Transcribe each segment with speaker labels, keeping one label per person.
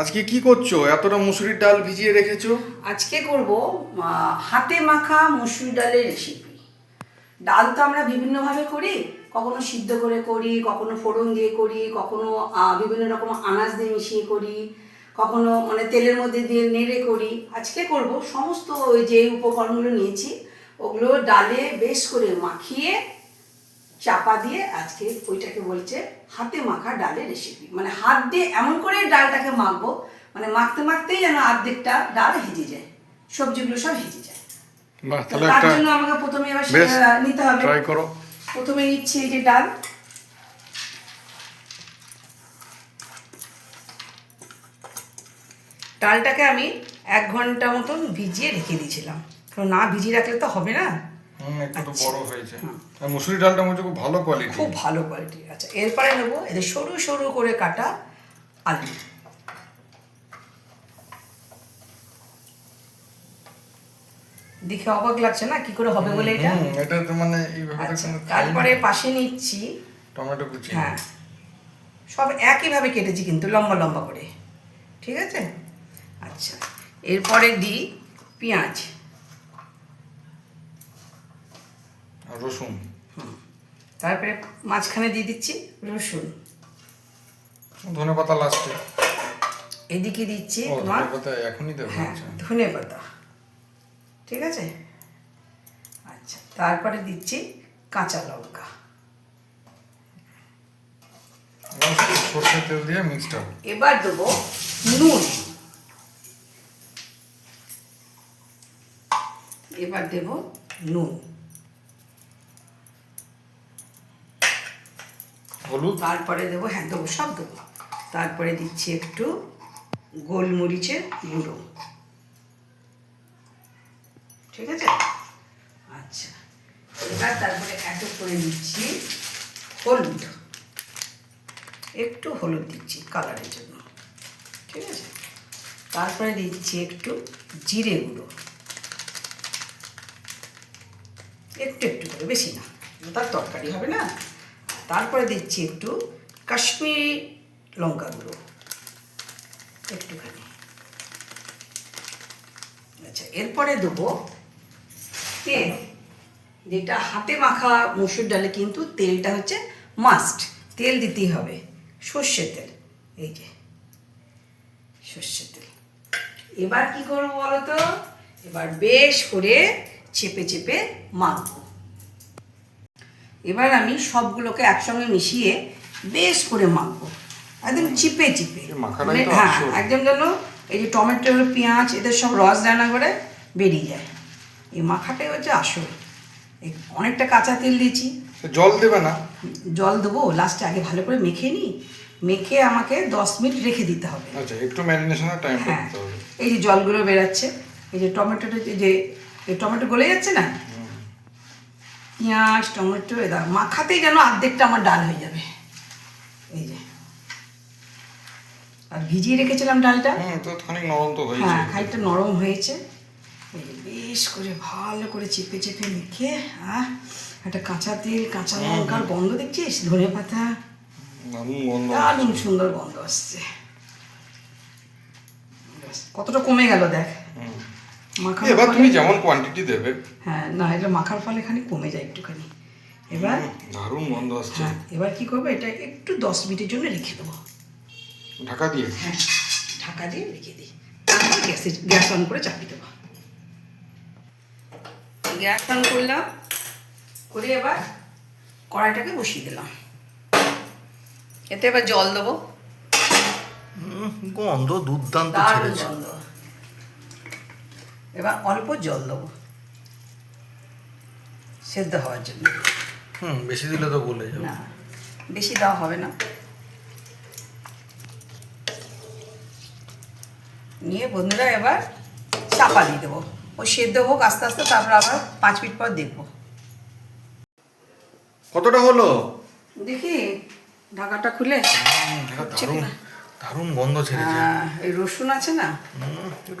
Speaker 1: আজকে কি করছ? এতটা মুসুরির ডাল ভিজিয়ে রেখেছো?
Speaker 2: আজকে করব হাতে মাখা মসুর ডালের রেসিপি ডাল তো আমরা বিভিন্নভাবে করি, কখনো সিদ্ধ করে করি, কখনো ফোড়ন দিয়ে করি, কখনো বিভিন্ন রকম আনাজ দিয়ে মিশিয়ে করি, কখনো মানে তেলের মধ্যে দিয়ে নেড়ে করি। আজকে করব সমস্ত ওই যে উপকরণগুলো নিয়েছি, ওগুলো ডালে বেশ করে মাখিয়ে চাপা দিয়ে আজকে ওইটাকে বলছে হাতে মাখা ডালের রেসিপি মানে হাত দিয়ে এমন করে ডালটাকে মাখবো মানে মাখতে মাখতেই যেন অর্ধেকটা ডাল হেজে যায়। সবজিগুলো সব হেজে যায়। তার জন্য আমাকে প্রথমে এবার নিতে হবে।
Speaker 1: ট্রাই করো।
Speaker 2: প্রথমে নিচ্ছি এই যে ডাল। ডালটাকে আমি এক ঘণ্টা মতন ভিজিয়ে রেখে দিয়েছিলাম। কারণ না ভিজিয়ে রাখলে তো হবে না?
Speaker 1: একটু তো
Speaker 2: আচ্ছা।
Speaker 1: বড় হয়েছে আর মুসুরি ডালটা মনে হচ্ছে খুব ভালো কোয়ালিটি
Speaker 2: খুব ভালো কোয়ালিটি আচ্ছা এরপরে নেব এদের সরু সরু করে কাটা আলু। দেখে অবাক লাগছে না কি করে হবে বলে এটা?
Speaker 1: এটা তো মানে
Speaker 2: আচ্ছা তারপরে পাশে নিচ্ছি।
Speaker 1: টমেটো কুচি।
Speaker 2: হ্যাঁ। সব একইভাবে কেটেছি কিন্তু লম্বা লম্বা করে। ঠিক আছে? আচ্ছা এরপরে দিই পেঁয়াজ
Speaker 1: আর রসুন।
Speaker 2: তারপরে মাঝখানে দিয়ে দিচ্ছি রসুন।
Speaker 1: ধনে পাতা লাস্টে
Speaker 2: এদিকে দিচ্ছি তোমার
Speaker 1: ধনে পাতা এখনই দেবো
Speaker 2: হ্যাঁ
Speaker 1: আচ্ছা।
Speaker 2: ধনে পাতা ঠিক আছে? আচ্ছা তারপরে দিচ্ছি কাঁচা লঙ্কা।
Speaker 1: সর্ষের তেল দিয়ে মিক্সড
Speaker 2: এবার দেবো নুন। এবার দেব নুন।
Speaker 1: হলুদ,
Speaker 2: তারপরে দেবো হ্যাঁ দেবো, সব দেবো। তারপরে দিচ্ছি একটু গোলমরিচের গুঁড়ো। ঠিক আছে? আচ্ছা এবার তারপরে এত করে দিচ্ছি হলুদ। একটু হলুদ দিচ্ছি কালারের জন্য। ঠিক আছে? তারপরে দিচ্ছি একটু জিরে গুঁড়ো। একটু একটু করে, বেশি না। তার তরকারি হবে না? তারপরে দিচ্ছি একটু কাশ্মীরি লঙ্কা গুঁড়ো। একটুখানি। আচ্ছা এরপরে দেবো তেল। যেটা হাতে মাখা মসুর ডালে কিন্তু তেলটা হচ্ছে মাস্ট তেল দিতেই হবে। সর্ষের তেল। এই যে, সর্ষের তেল। এবার কি করব বলো তো? এবার বেশ করে চেপে চেপে মাখবো। এবার আমি সবগুলোকে একসঙ্গে মিশিয়ে বেশ করে মাখবো। একদম চিপে চিপে। মানে হ্যাঁ একদম যেন এই যে টমেটো পেঁয়াজ এদের সব রস রান্না করে বেরিয়ে যায়। এই মাখাটাই হচ্ছে আসল। অনেকটা কাঁচা তেল দিয়েছি।
Speaker 1: জল দেবে না?
Speaker 2: জল দেবো লাস্টে আগে ভালো করে মেখে নিই। মেখে আমাকে দশ মিনিট রেখে দিতে হবে।
Speaker 1: আচ্ছা একটু ম্যারিনেশনের টাইম
Speaker 2: হ্যাঁ। এই যে জলগুলো বেরাচ্ছে এই যে টমেটোটা যে- যে এই টমেটো গলে যাচ্ছে না? পেঁয়াজ টমেটো এদা মাখাতেই যেন অর্ধেকটা আমার ডাল হয়ে যাবে। এই যে। আর ভিজিয়ে রেখেছিলাম ডালটা।
Speaker 1: হুম তো খানিক নরম তো হয়েছে।
Speaker 2: হ্যাঁ খানিকটা নরম হয়েছে। বেশ করে ভালো করে চেপে চেপে মেখে আহ একটা কাঁচা তেল কাঁচা লঙ্কার গন্ধ দেখছিস? ধনে পাতা।
Speaker 1: দারুণ
Speaker 2: সুন্দর গন্ধ আসছে। কতটা কমে গেল দেখ। মাখানোর
Speaker 1: এবার তুমি যেমন কোয়ান্টিটি দেবে।
Speaker 2: হ্যাঁ না এটা মাখার ফলে খানি কমে যায় একটুখানি। এবার
Speaker 1: দারুণ গন্ধ আসছে।
Speaker 2: হ্যাঁ এবার কি করব এটা একটু দশ মিনিটের জন্য রেখে দেবো।
Speaker 1: ঢাকা দিয়ে?
Speaker 2: হ্যাঁ ঢাকা দিয়ে রেখে দিই। তারপর গ্যাসে গ্যাস অন করে চাপিয়ে দেবো। গ্যাস অন করলাম করে এবার কড়াইটাকে বসিয়ে দিলাম। এতে এবার জল দেবো।
Speaker 3: গন্ধ দুর্দান্ত
Speaker 2: দারুণ
Speaker 3: ছেড়েছে।
Speaker 2: গন্ধ। এবার অল্প জল দেবো। সেদ্ধ হওয়ার জন্য।
Speaker 3: হুম বেশি দিলে তো বলে যাবে।
Speaker 2: না বেশি দেওয়া হবে না। নিয়ে বন্ধুরা এবার চাপা দিয়ে দেবো। ওই সেদ্ধ হোক আস্তে আস্তে তারপর আবার পাঁচ মিনিট পর দেখব।
Speaker 1: কতটা হলো?
Speaker 2: দেখি ঢাকাটা খুলে। হচ্ছে কিনা?
Speaker 3: দারুণ গন্ধ ছেড়েছে।
Speaker 2: এই রসুন আছে না?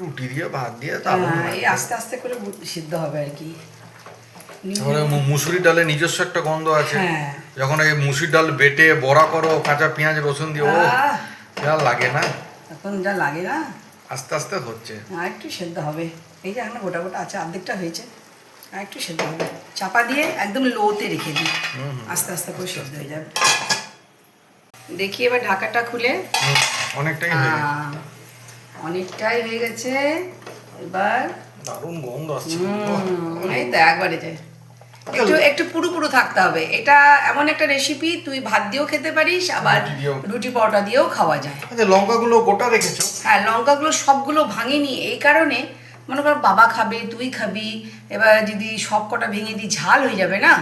Speaker 3: রুটি দিয়ে ভাত দিয়ে দারুণ
Speaker 2: এই আস্তে আস্তে করে সিদ্ধ হবে আর কি।
Speaker 3: তারপরে মুসুরি ডালে নিজস্ব একটা গন্ধ আছে।
Speaker 2: হ্যাঁ।
Speaker 3: যখন এই মুসুরি ডাল বেটে বড়া করো কাঁচা পেঁয়াজ রসুন দিয়ে ও যা লাগে না।
Speaker 2: এখন যা লাগে না।
Speaker 3: আস্তে আস্তে হচ্ছে।
Speaker 2: আর একটু সেদ্ধ হবে। এই যে এখন গোটা গোটা আছে অর্ধেকটা হয়েছে। আর একটু সেদ্ধ হবে। চাপা দিয়ে একদম লোতে রেখে দিই। আস্তে আস্তে করে সেদ্ধ হয়ে যাবে। দেখি এবার ঢাকাটা খুলে।
Speaker 3: অনেকটাই হয়ে গেছে।
Speaker 2: অনেকটাই হয়ে গেছে। এবার
Speaker 3: দারুণ গন্ধ আসছে।
Speaker 2: এই তো একবারে যায়। একটু একটু পুরো পুরো থাকতে হবে। এটা এমন একটা রেসিপি তুই ভাত দিয়েও খেতে পারিস আবার
Speaker 3: রুটি
Speaker 2: পরোটা দিয়েও খাওয়া যায়।
Speaker 3: আচ্ছা লঙ্কাগুলো গোটা রেখেছো?
Speaker 2: হ্যাঁ লঙ্কাগুলো সবগুলো ভাঙিনি। এই কারণে মনে কর বাবা খাবে তুই খাবি এবার যদি সব কটা ভেঙে দিই ঝাল হয়ে যাবে না?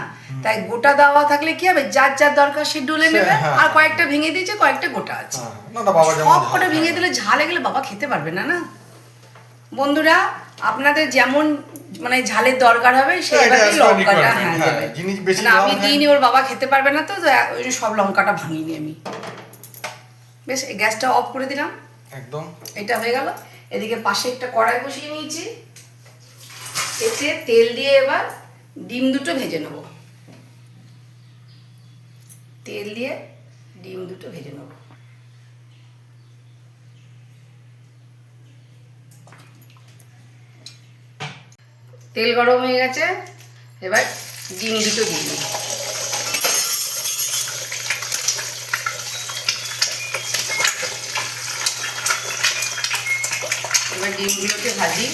Speaker 2: তাই গোটা দেওয়া থাকলে কি হবে? যার যার দরকার সে ডলে নেবে।
Speaker 3: হ্যাঁ।
Speaker 2: আর কয়েকটা ভেঙে দিয়েছে কয়েকটা গোটা আছে।
Speaker 3: হ্যাঁ,
Speaker 2: সব কটা ভেঙে দিলে ঝালে গেলে বাবা খেতে পারবে না না? বন্ধুরা আপনাদের যেমন মানে ঝালের দরকার হবে
Speaker 3: হ্যাঁ,
Speaker 2: সেইভাবে লঙ্কাটা হ্যাঁ
Speaker 3: হ্যাঁ,
Speaker 2: দেবে। না, আমি দিইনি ওর বাবা খেতে পারবে না তো ওই সব লঙ্কাটা ভাঙিনি আমি। বেশ এই গ্যাসটা অফ করে দিলাম।
Speaker 3: একদম।
Speaker 2: এটা হয়ে গেল। এদিকে পাশে একটা কড়াই বসিয়ে নিয়েছি। এতে তেল দিয়ে এবার ডিম দুটো ভেজে নেব। তেল দিয়ে ডিম দুটো ভেজে নেব। তেল গরম হয়ে গেছে, এবার ডিম দুটো দিয়ে দেবো। এবার ডিমগুলোকে ভাজি।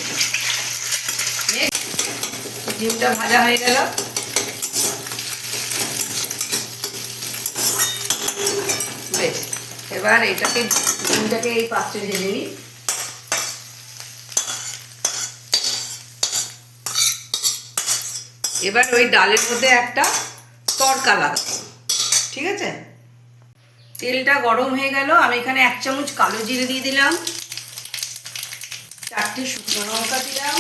Speaker 2: ডিমটা ভাজা হয়ে গেল বেশ এবার এটাকে, ডিমটাকে এই পাত্রে ঢেলে নিই। এবার ওই ডালের মধ্যে একটা তড়কা লাগাবো। ঠিক আছে? তেলটা গরম হয়ে গেল, আমি এখানে এক চামচ কালো জিরে দিয়ে দিলাম। চারটে শুকনো লঙ্কা দিলাম।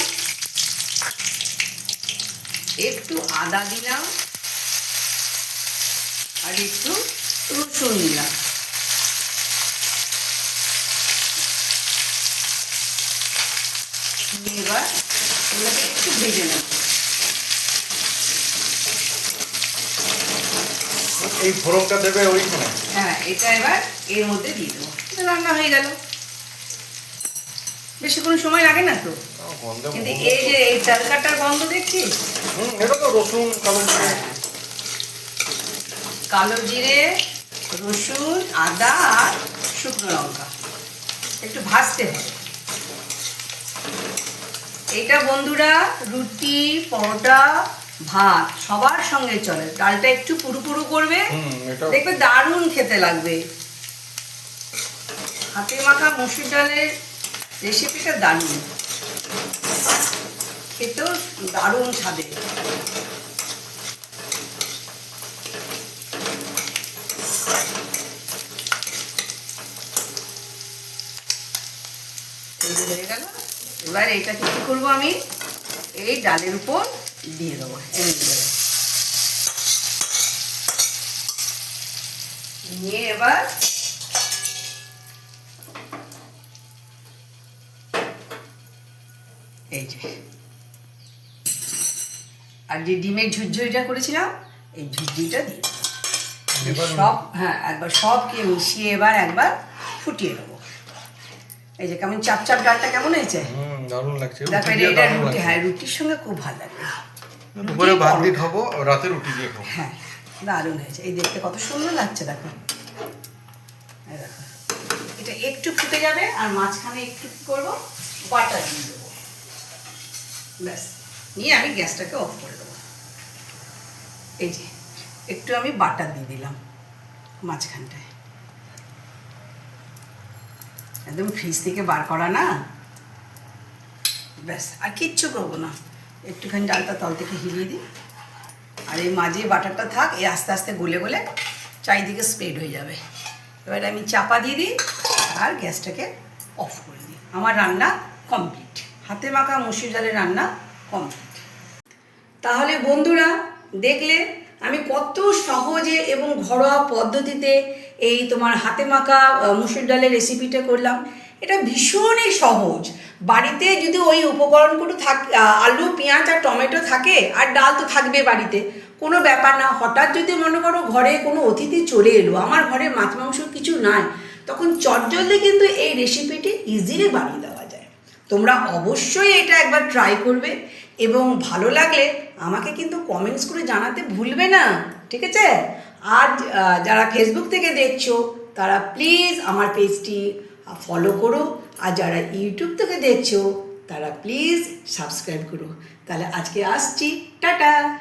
Speaker 2: একটু আদা দিলাম। আর একটু রসুন দিলাম দিয়ে এবার এগুলোকে একটু ভেজে নেব।
Speaker 3: এই ফোড়নটা দেবে ওইখানে?
Speaker 2: হ্যাঁ এটা এবার এর মধ্যে দিয়ে দেবো। রান্না হয়ে গেল। বেশি কোনো সময় লাগে না তো? কিন্তু। এই যে এই তরকাটার গন্ধ দেখছিস
Speaker 3: হুম, এটা তো রসুন কালো।
Speaker 2: কালো জিরে রসুন আদা আর শুকনো লঙ্কা। একটু ভাজতে হবে। এটা বন্ধুরা রুটি পরোটা ভাত সবার সঙ্গে চলে। ডালটা একটু পুরু পুরু করবে। দেখবে দারুণ খেতে লাগবে। হাতে মাখা মুসুর ডালের রেসিপিটা দারুণ। খেতেও দারুণ স্বাদে এই যে হয়ে গেল এবার এইটাকে কী করব আমি? এই ডালের উপর দিয়ে দেবো নিয়ে এবার এই যে। আর যে ডিমের ঝুরঝুরিটা করেছিলাম এই ঝুরঝুরিটা দিয়ে। সব হ্যাঁ একবার সবকে মিশিয়ে এবার একবার ফুটিয়ে দেবো। এই যে কেমন চাপ চাপ ডালটা কেমন হয়েছে?
Speaker 3: দারুণ লাগছে।
Speaker 2: দেখো এটা রুটি হ্যাঁ রুটির সঙ্গে খুব ভালো লাগবে
Speaker 3: দুপুরে ভাত দিয়ে খাব। রাতে রুটি দিয়ে খাব।
Speaker 2: হ্যাঁ দারুণ হয়েছে। এই দেখতে কত সুন্দর লাগছে দেখো। এটা একটু ফুটে যাবে আর মাঝখানে একটু কী করব? বাটার দিয়ে দেবো। ব্যাস। নিয়ে আমি গ্যাসটাকে অফ করে দেবো। এই যে একটু আমি বাটার দিয়ে দিলাম মাঝখানটায়। একদম ফ্রিজ থেকে বার করা না? ব্যাস, আর কিচ্ছু করব না। একটুখানি ডালটা তল থেকে হিলিয়ে দিই। আর এই মাঝে বাটারটা থাক, এই আস্তে আস্তে গলে গলে চারিদিকে স্প্রেড হয়ে যাবে। এবার আমি চাপা দিয়ে দিই, আর গ্যাসটাকে অফ করে দিই। আমার রান্না কমপ্লিট হাতে মাখা মুসুর ডালের রান্না কমপ্লিট তাহলে বন্ধুরা, দেখলে আমি কত সহজে এবং ঘরোয়া পদ্ধতিতে এই তোমার হাতে মাখা মুসুর ডালের রেসিপিটা করলাম। এটা ভীষণই সহজ। বাড়িতে যদি ওই উপকরণগুলো থাক আলু, পেঁয়াজ আর টমেটো থাকে, আর ডাল তো থাকবে বাড়িতে, কোনো ব্যাপার না। হঠাৎ যদি মনে করো ঘরে কোনো অতিথি চলে এলো, আমার ঘরে মাছ, মাংস কিছু নাই, তখন চটজলদি কিন্তু এই রেসিপিটি ইজিলি বানিয়ে দেওয়া যায়। তোমরা অবশ্যই এটা একবার ট্রাই করবে এবং ভালো লাগলে আমাকে কিন্তু কমেন্টস করে জানাতে ভুলবে না। ঠিক আছে? আর যারা ফেসবুক থেকে দেখছ, তারা প্লিজ আমার পেজটি ফলো করো। আর যারা ইউটিউব থেকে দেখছ, তারা প্লিজ সাবস্ক্রাইব করো। তাহলে আজকে আসছি। টাটা!